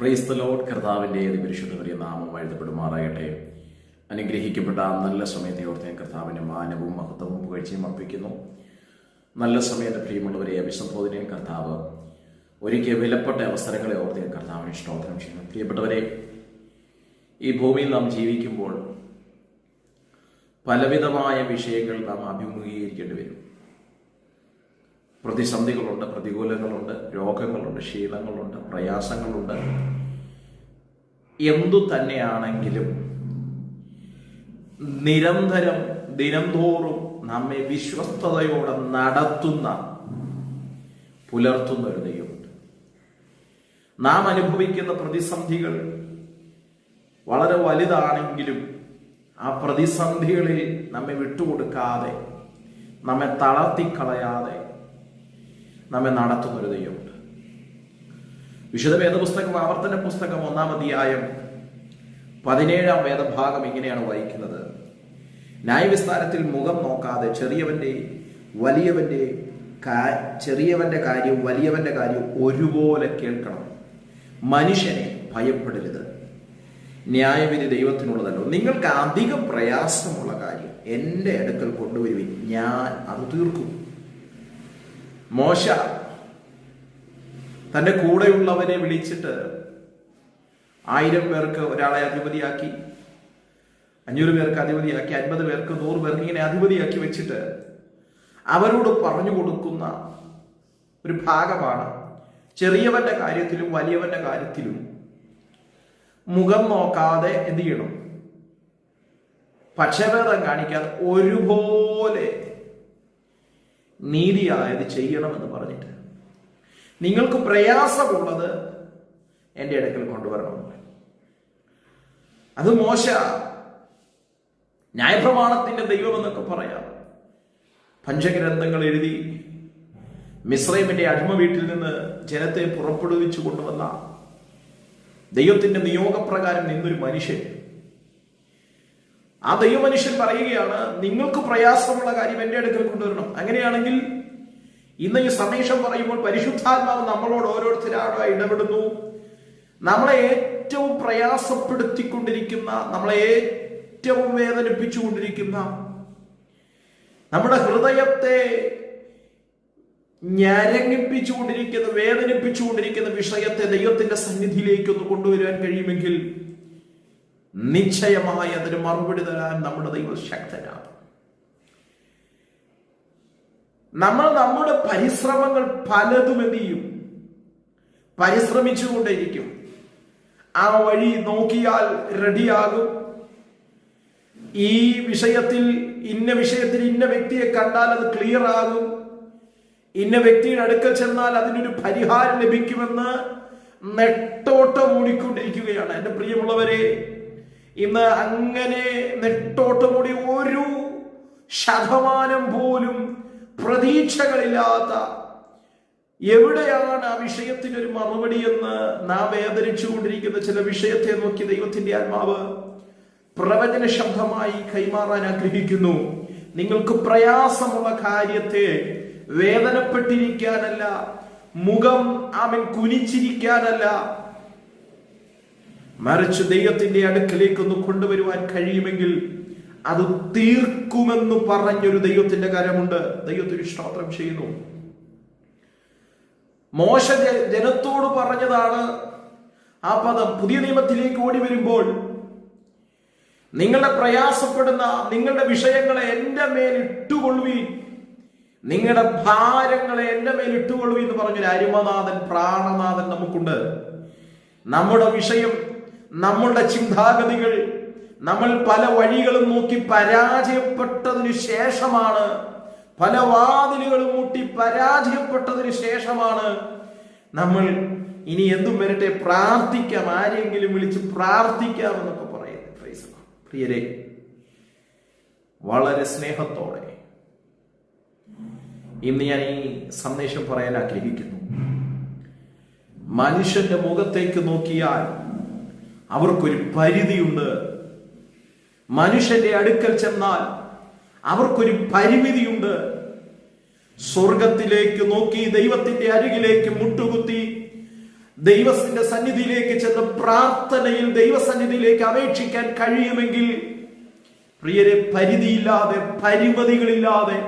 Price load കർത്താവിന്റെ പരിശുദ്ധമായ നാമം എഴുതപ്പെടുമാറാകട്ടെ. അനുഗ്രഹിക്കപ്പെട്ട നല്ല സമയത്തെ ഓർത്ത് ഞാൻ കർത്താവിന്റെ മാനവും മഹത്വവും പുകഴ്ചയും അർപ്പിക്കുന്നു. നല്ല സമയത്ത് പ്രിയമുള്ളവരെ അഭിസംബോധനയും കർത്താവ് ഒരുക്കിയ വിലപ്പെട്ട അവസരങ്ങളെ ഓർത്ത് ഞാൻ കർത്താവിനെ സ്തോത്രം ചെയ്യുന്നു. പ്രിയപ്പെട്ടവരെ ഈ ഭൂമിയിൽ നാം ജീവിക്കുമ്പോൾ പലവിധമായ വിഷയങ്ങൾ നാം അഭിമുഖീകരിക്കേണ്ടി വരും. പ്രതിസന്ധികളുണ്ട് പ്രതികൂലങ്ങളുണ്ട് രോഗങ്ങളുണ്ട് ശീലങ്ങളുണ്ട് പ്രയാസങ്ങളുണ്ട്. എന്തു തന്നെയാണെങ്കിലും നിരന്തരം ദിനംതോറും നമ്മെ വിശ്വസ്തയോടെ നടത്തുന്ന പുലർത്തുന്ന ഒരു ദൈവമുണ്ട്. നാം അനുഭവിക്കുന്ന പ്രതിസന്ധികൾ വളരെ വലുതാണെങ്കിലും ആ പ്രതിസന്ധികളിൽ നമ്മെ വിട്ടുകൊടുക്കാതെ നമ്മെ തളർത്തിക്കളയാതെ നമ്മെ നടത്തുന്ന ഒരു ദൈവമുണ്ട്. വിശുദ്ധ വേദപുസ്തകം ആവർത്തന പുസ്തകം ഒന്നാം അധ്യായം പതിനേഴാം വേദഭാഗം ഇങ്ങനെയാണ് വായിക്കുന്നത്. ന്യായവിസ്താരത്തിൽ മുഖം നോക്കാതെ ചെറിയവന്റെ വലിയവന്റെ ചെറിയവന്റെ കാര്യം വലിയവന്റെ കാര്യം ഒരുപോലെ കേൾക്കണം. മനുഷ്യനെ ഭയപ്പെടരുത്. ന്യായവിധി ദൈവത്തിനുള്ളതല്ലോ. നിങ്ങൾക്ക് അധികം പ്രയാസമുള്ള കാര്യം എന്റെ അടുക്കൽ കൊണ്ടുവരുവിൻ. ഞാൻ അത് തീർക്കും. മോശ തന്റെ കൂടെയുള്ളവരെ വിളിച്ചിട്ട് ആയിരം പേർക്ക് ഒരാളെ അധിപതിയാക്കി അഞ്ഞൂറ് പേർക്ക് അധിപതിയാക്കി അൻപത് പേർക്ക് നൂറ് പേർക്ക് ഇങ്ങനെ അധിപതിയാക്കി വെച്ചിട്ട് അവരോട് പറഞ്ഞു കൊടുക്കുന്ന ഒരു ഭാഗമാണ് ചെറിയവന്റെ കാര്യത്തിലും വലിയവന്റെ കാര്യത്തിലും മുഖം നോക്കാതെ എന്ത് ചെയ്യണം? പക്ഷഭേദം കാണിക്കാതെ ഒരുപോലെ നീതിയായത് ചെയ്യണമെന്ന് പറഞ്ഞിട്ട്. നിങ്ങൾക്ക് പ്രയാസമുള്ളത് എന്റെ അടുക്കൽ കൊണ്ടുവരണമെന്ന് അത് മോശ. ന്യായപ്രമാണത്തിന്റെ ദൈവം എന്നൊക്കെ പറയാം. പഞ്ചഗ്രന്ഥങ്ങൾ എഴുതി മിശ്രൈമിന്റെ അടിമ വീട്ടിൽ നിന്ന് ജനത്തെ പുറപ്പെടുവിച്ചു കൊണ്ടുവന്ന ദൈവത്തിന്റെ നിയോഗപ്രകാരം നിന്നൊരു മനുഷ്യൻ ആ ദൈവമനുഷ്യൻ പറയുകയാണ് നിങ്ങൾക്ക് പ്രയാസമുള്ള കാര്യം എന്റെ അടുക്കൽ കൊണ്ടുവരണം. അങ്ങനെയാണെങ്കിൽ ഇന്ന് ഈ സന്ദേശം പറയുമ്പോൾ പരിശുദ്ധാത്മാവ് നമ്മളോട് ഓരോരുത്തരാടോ ഇടപെടുന്നു? നമ്മളെ ഏറ്റവും പ്രയാസപ്പെടുത്തിക്കൊണ്ടിരിക്കുന്ന നമ്മളെ ഏറ്റവും വേദനിപ്പിച്ചുകൊണ്ടിരിക്കുന്ന നമ്മുടെ ഹൃദയത്തെ ഞരങ്ങിപ്പിച്ചുകൊണ്ടിരിക്കുന്ന വേദനിപ്പിച്ചുകൊണ്ടിരിക്കുന്ന വിഷയത്തെ ദൈവത്തിന്റെ സന്നിധിയിലേക്ക് ഒന്ന് കൊണ്ടുവരുവാൻ കഴിയുമെങ്കിൽ നിശ്ചയമായി അതിന് മറുപടി തരാൻ നമ്മുടെ ദൈവം ശക്തനാണ്. നമ്മൾ നമ്മുടെ പരിശ്രമങ്ങൾ പലതും എന്ത് ചെയ്യും? പരിശ്രമിച്ചുകൊണ്ടേയിരിക്കും. ആ വഴി നോക്കിയാൽ റെഡിയാകും. ഈ വിഷയത്തിൽ ഇന്ന വിഷയത്തിൽ ഇന്ന വ്യക്തിയെ കണ്ടാൽ അത് ക്ലിയർ ആകും. ഇന്ന വ്യക്തിയുടെ അടുക്കൽ ചെന്നാൽ അതിനൊരു പരിഹാരം ലഭിക്കുമെന്ന് നെട്ടോട്ടം ഓടിക്കൊണ്ടിരിക്കുകയാണ് എന്റെ പ്രിയമുള്ളവരെ ഇന്ന് അങ്ങനെ നെട്ടോട്ടുകൂടി ഒരു ശതമാനം പോലും പ്രതീക്ഷകളില്ലാത്ത എവിടെയാണ് ആ വിഷയത്തിന് ഒരു മറുപടി എന്ന് നാം വേദനിച്ചുകൊണ്ടിരിക്കുന്ന ചില വിഷയത്തെ നോക്കി ദൈവത്തിന്റെ ആത്മാവ് പ്രവചന ശബ്ദമായി കൈമാറാൻ ആഗ്രഹിക്കുന്നു. നിങ്ങൾക്ക് പ്രയാസമുള്ള കാര്യത്തെ വേദനപ്പെട്ടിരിക്കാനല്ല മുഖം ആമൻ കുനിച്ചിരിക്കാനല്ല മറിച്ച് ദൈവത്തിന്റെ അടുക്കലേക്ക് ഒന്ന് കൊണ്ടുവരുവാൻ കഴിയുമെങ്കിൽ അത് തീർക്കുമെന്ന് പറഞ്ഞൊരു ദൈവത്തിന്റെ കരമുണ്ട്. ദൈവത്തിന് സ്തോത്രം ചെയ്യുന്നു. മോശ ജനത്തോട് പറഞ്ഞതാണ് ആ പദം. പുതിയ നിയമത്തിലേക്ക് ഓടി വരുമ്പോൾ നിങ്ങളുടെ പ്രയാസപ്പെടുന്ന നിങ്ങളുടെ വിഷയങ്ങളെ എന്റെ മേൽ ഇട്ടുകൊള്ളുവീൻ നിങ്ങളുടെ ഭാരങ്ങളെ എന്റെ മേൽ ഇട്ടുകൊള്ളുവീൻ എന്ന് പറഞ്ഞൊരു അരുമനാഥൻ പ്രാണനാഥൻ നമുക്കുണ്ട്. നമ്മുടെ വിഷയം നമ്മളുടെ ചിന്താഗതികൾ നമ്മൾ പല വഴികളും നോക്കി പരാജയപ്പെട്ടതിനു ശേഷമാണ് പല വാതിലുകളും മുട്ടി പരാജയപ്പെട്ടതിനു ശേഷമാണ് നമ്മൾ ഇനി എന്തും വരട്ടെ പ്രാർത്ഥിക്കാം ആരെങ്കിലും വിളിച്ച് പ്രാർത്ഥിക്കാം എന്നൊക്കെ പറയുന്നത്. പ്രിയരെ വളരെ സ്നേഹത്തോടെ ഇന്ന് ഞാൻ ഈ സന്ദേശം പറയാൻ ആഗ്രഹിക്കുന്നു മനുഷ്യന്റെ മുഖത്തേക്ക് നോക്കിയാൽ അവർക്കൊരു പരിധിയുണ്ട്. മനുഷ്യന്റെ അടുക്കൽ ചെന്നാൽ അവർക്കൊരു പരിമിതിയുണ്ട്. സ്വർഗത്തിലേക്ക് നോക്കി ദൈവത്തിന്റെ അരികിലേക്ക് മുട്ടുകുത്തി ദൈവത്തിന്റെ സന്നിധിയിലേക്ക് ചെന്ന് പ്രാർത്ഥനയിൽ ദൈവസന്നിധിയിലേക്ക് അപേക്ഷിക്കാൻ കഴിയുമെങ്കിൽ പ്രിയരെ പരിധിയില്ലാതെ പരിമിതികളില്ലാതെ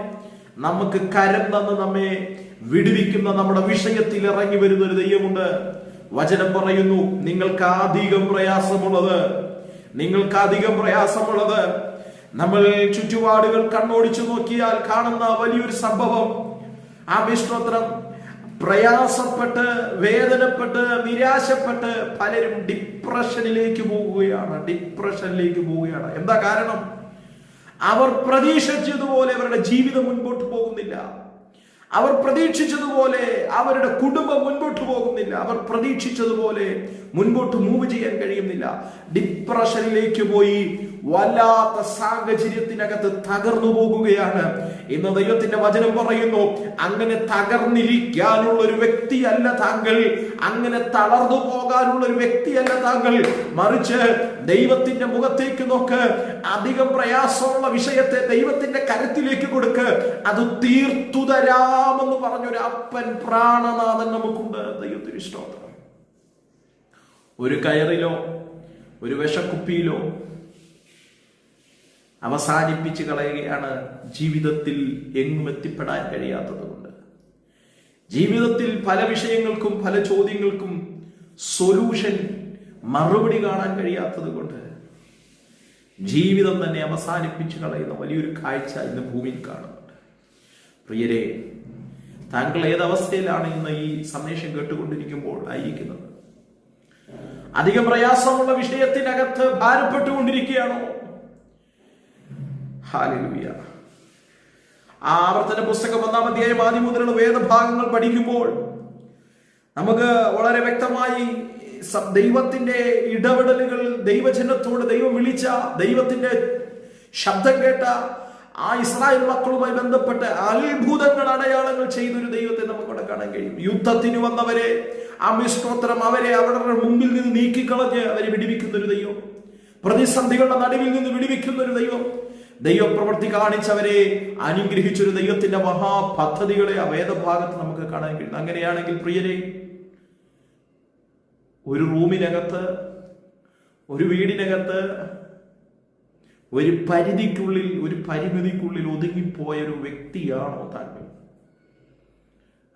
നമുക്ക് കരം തന്ന് നമ്മെ വിടുവിക്കുന്ന നമ്മുടെ വിഷയത്തിൽ ഇറങ്ങി വരുന്ന ഒരു ദൈവമുണ്ട്. വചനം പറയുന്നു. നിങ്ങൾക്ക് അധികം പ്രയാസമുള്ളത്. നിങ്ങൾക്ക് അധികം പ്രയാസമുള്ളത്. നമ്മൾ ചുറ്റുപാടുകൾ കണ്ണോടിച്ചു നോക്കിയാൽ കാണുന്ന വലിയൊരു സംഭവം. ആ വിഷ്ണോത്രം പ്രയാസപ്പെട്ട് വേദനപ്പെട്ട് നിരാശപ്പെട്ട് പലരും ഡിപ്രഷനിലേക്ക് പോവുകയാണ്. ഡിപ്രഷനിലേക്ക് പോവുകയാണ്. എന്താ കാരണം? അവർ പ്രതീക്ഷിച്ചതുപോലെ അവരുടെ ജീവിതം മുൻപോട്ട് പോകുന്നില്ല. അവർ പ്രതീക്ഷിച്ചതുപോലെ അവരുടെ കുടുംബം മുൻപോട്ട് പോകുന്നില്ല. അവർ പ്രതീക്ഷിച്ചതുപോലെ മുൻപോട്ട് മൂവ് ചെയ്യാൻ കഴിയുന്നില്ല. ഡിപ്രഷനിലേക്ക് പോയി വല്ലാത്ത സാഹചര്യത്തിനകത്ത് തകർന്നു പോകുകയാണ്. ഇന്ന് ദൈവത്തിന്റെ വചനം പറയുന്നു അങ്ങനെ തകർന്നിരിക്കാനുള്ള ഒരു വ്യക്തിയല്ല താങ്കൾ. അങ്ങനെ തളർന്നു പോകാനുള്ള ഒരു വ്യക്തിയല്ല താങ്കൾ. മറിച്ച് ദൈവത്തിന്റെ മുഖത്തേക്ക് നോക്ക് അധികം പ്രയാസമുള്ള വിഷയത്തെ ദൈവത്തിന്റെ കരത്തിലേക്ക് കൊടുക്ക്. അത് തീർത്തു തരാമെന്ന് പറഞ്ഞൊരു അപ്പൻ പ്രാണനാഥൻ നമുക്കുണ്ട്. ദൈവത്തിന് ഇഷ്ടം ഒരു കയറിലോ ഒരു വിഷക്കുപ്പിയിലോ അവസാനിപ്പിച്ച് കളയുകയാണ് ജീവിതത്തിൽ എങ്ങും എത്തിപ്പെടാൻ കഴിയാത്തത് കൊണ്ട് ജീവിതത്തിൽ പല വിഷയങ്ങൾക്കും പല ചോദ്യങ്ങൾക്കും സൊല്യൂഷൻ മറുപടി കാണാൻ കഴിയാത്തത് കൊണ്ട് ജീവിതം തന്നെ അവസാനിപ്പിച്ച് കളയുന്ന വലിയൊരു കാഴ്ച ഇന്ന് ഭൂമിയിൽ കാണുന്നുണ്ട്. പ്രിയരെ താങ്കൾ ഏതവസ്ഥയിലാണ് ഇന്ന് ഈ സന്ദേശം കേട്ടുകൊണ്ടിരിക്കുമ്പോൾ ആയിരിക്കുന്നത്? അധികം പ്രയാസമുള്ള വിഷയത്തിനകത്ത് ഭാരപ്പെട്ടുകൊണ്ടിരിക്കുകയാണോ? ഹാലലുയ. ആവർത്തന പുസ്തകം ഒന്നാം അധ്യായം ആദ്യം മുതലുള്ള വേദഭാഗങ്ങൾ പഠിക്കുമ്പോൾ നമുക്ക് വളരെ വ്യക്തമായി ദൈവത്തിന്റെ ഇടപെടലുകൾ ദൈവജനത്തോട് ദൈവം വിളിച്ച ദൈവത്തിന്റെ ശബ്ദം കേട്ട ആ ഇസ്രായേൽ മക്കളുമായി ബന്ധപ്പെട്ട് അത്ഭുതങ്ങൾ അടയാളങ്ങൾ ചെയ്തൊരു ദൈവത്തെ നമുക്കവിടെ കാണാൻ കഴിയും. യുദ്ധത്തിന് വന്നവരെ ആ മിശ്രോത്രം അവരെ അവരുടെ മുമ്പിൽ നിന്ന് നീക്കിക്കളഞ്ഞ് അവരെ വിടിവിക്കുന്ന ഒരു ദൈവം. പ്രതിസന്ധികളുടെ നടുവിൽ നിന്ന് വിടിവിക്കുന്ന ഒരു ദൈവം. ദൈവപ്രവൃത്തി കാണിച്ചവരെ അനുഗ്രഹിച്ചൊരു ദൈവത്തിന്റെ മഹാപദ്ധതികളെ ആ വേദഭാഗത്ത് നമുക്ക് കാണാൻ കഴിയും. അങ്ങനെയാണെങ്കിൽ പ്രിയരെ ഒരു റൂമിനകത്ത് ഒരു വീടിനകത്ത് ഒരു പരിധിക്കുള്ളിൽ ഒരു പരിമിതിക്കുള്ളിൽ ഒതുങ്ങിപ്പോയ ഒരു വ്യക്തിയാണോ താങ്കൾ?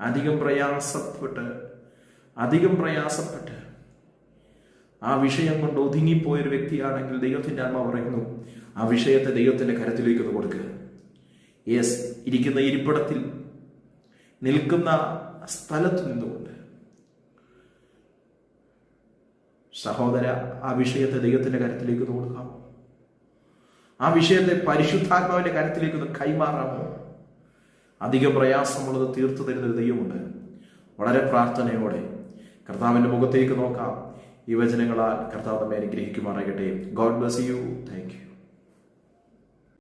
അധികം പ്രയാസപ്പെട്ട് അധികം പ്രയാസപ്പെട്ട് ആ വിഷയം കൊണ്ട് ഒതുങ്ങിപ്പോയൊരു വ്യക്തിയാണെങ്കിൽ ദൈവത്തിന്റെ ആത്മ പറയുന്നു ആ വിഷയത്തെ ദൈവത്തിന്റെ കരത്തിലേക്ക് ഒന്ന് കൊടുക്കുക യെസ് ഇരിക്കുന്ന ഇരിപ്പിടത്തിൽ നിൽക്കുന്ന സ്ഥലത്ത് നിന്നുകൊണ്ട്. സഹോദര ആ വിഷയത്തെ ദൈവത്തിന്റെ കരത്തിലേക്ക് ഒന്ന് കൊടുക്കാമോ ആ വിഷയത്തെ പരിശുദ്ധാത്മാവിന്റെ കരത്തിലേക്ക് ഒന്ന് കൈമാറാമോ? അധിക പ്രയാസമുള്ളത് തീർത്തു തരുന്ന ഒരു ദൈവമുണ്ട്. വളരെ പ്രാർത്ഥനയോടെ കർത്താവിന്റെ മുഖത്തേക്ക് നോക്കാം. ഈ കർത്താവ് നമ്മെ അനുഗ്രഹിക്കുമാറാകട്ടെ. God bless you. Thank you.